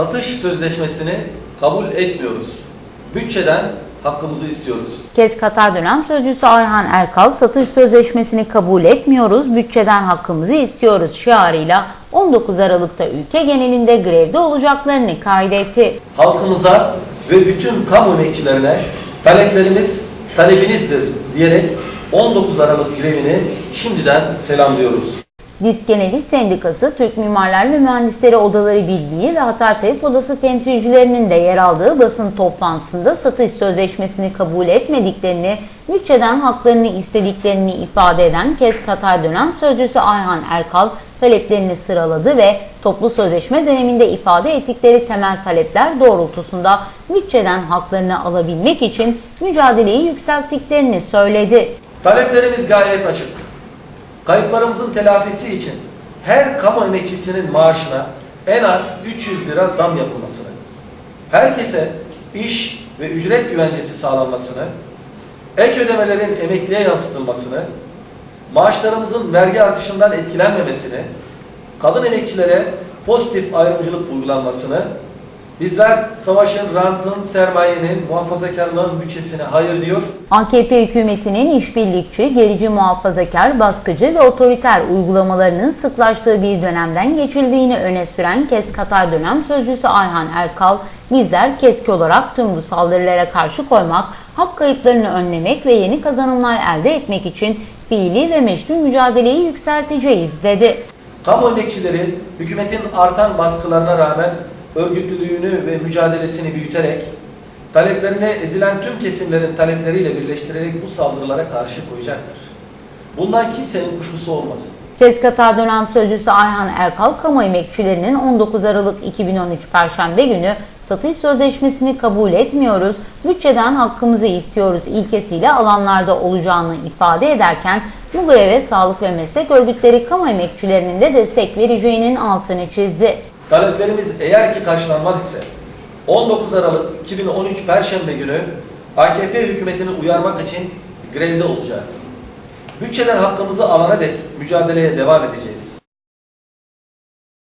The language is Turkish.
Satış sözleşmesini kabul etmiyoruz. Bütçeden hakkımızı istiyoruz. Kez Katar dönem sözcüsü Ayhan Erkal satış sözleşmesini kabul etmiyoruz, bütçeden hakkımızı istiyoruz şiarıyla 19 Aralık'ta ülke genelinde grevde olacaklarını kaydetti. Halkımıza ve bütün kamu emekçilerine taleplerimiz talebinizdir diyerek 19 Aralık grevini şimdiden selamlıyoruz. Disk Genelist Sendikası, Türk Mimarlar ve Mühendisleri Odaları Birliği ve Hatay Tabip Odası temsilcilerinin de yer aldığı basın toplantısında satış sözleşmesini kabul etmediklerini, bütçeden haklarını istediklerini ifade eden Kez Katar dönem sözcüsü Ayhan Erkal taleplerini sıraladı ve toplu sözleşme döneminde ifade ettikleri temel talepler doğrultusunda bütçeden haklarını alabilmek için mücadeleyi yükselttiklerini söyledi. Taleplerimiz gayet açık. Kayıplarımızın telafisi için her kamu emekçisinin maaşına en az 300 lira zam yapılmasını, herkese iş ve ücret güvencesi sağlanmasını, ek ödemelerin emekliye yansıtılmasını, maaşlarımızın vergi artışından etkilenmemesini, kadın emekçilere pozitif ayrımcılık uygulanmasını, bizler savaşın, rantın, sermayenin, muhafazakarlığın bütçesine hayır diyor, AKP hükümetinin işbirlikçi, gerici muhafazakar, baskıcı ve otoriter uygulamalarının sıklaştığı bir dönemden geçildiğini öne süren KES Katar dönem sözcüsü Ayhan Erkal, bizler KESK olarak tüm bu saldırılara karşı koymak, hak kayıplarını önlemek ve yeni kazanımlar elde etmek için fiili ve meşru mücadeleyi yükselteceğiz dedi. Kamu emekçileri hükümetin artan baskılarına rağmen örgütlülüğünü ve mücadelesini büyüterek taleplerine ezilen tüm kesimlerin talepleriyle birleştirerek bu saldırılara karşı koyacaktır. Bundan kimsenin kuşkusu olmasın. KES Katar dönem sözcüsü Ayhan Erkal, kamu emekçilerinin 19 Aralık 2013 Perşembe günü satış sözleşmesini kabul etmiyoruz, bütçeden hakkımızı istiyoruz ilkesiyle alanlarda olacağını ifade ederken bu greve sağlık ve meslek örgütleri kamu emekçilerinin de destek vereceğinin altını çizdi. Taleplerimiz eğer ki karşılanmaz ise 19 Aralık 2013 Perşembe günü AKP hükümetini uyarmak için grevde olacağız. Bütçeden hakkımızı alana dek mücadeleye devam edeceğiz.